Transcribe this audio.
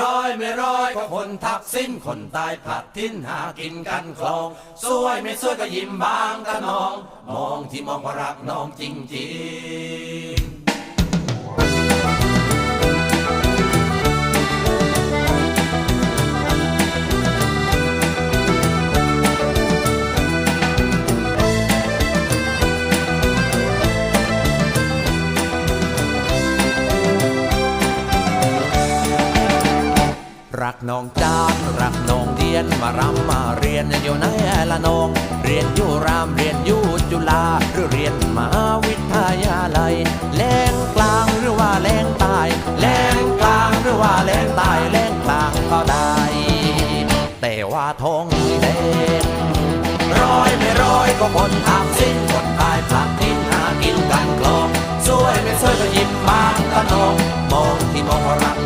ร้อยไม่ร้อยก็คนทักสิ้นคนตายผัดทิ้นหากินกันคลองสวยไม่สวยก็ยิ้มบางกะนอง มองที่มองว่ารักน้องจริงๆ รักน้องจานรักน้องเดียนมารำมาเรียนอยู่ไหนละนอง เรียนอยู่รามเรียนอยู่จุฬาหรือเรียนมหาวิทยาลัยแรงกลางหรือว่าแรงใต้แรงกลางหรือว่าแรงใต้แรงกลางก็ได้ แต่ว่าทองแดงร้อยไม่ร้อยก็คนทำสิ้นคน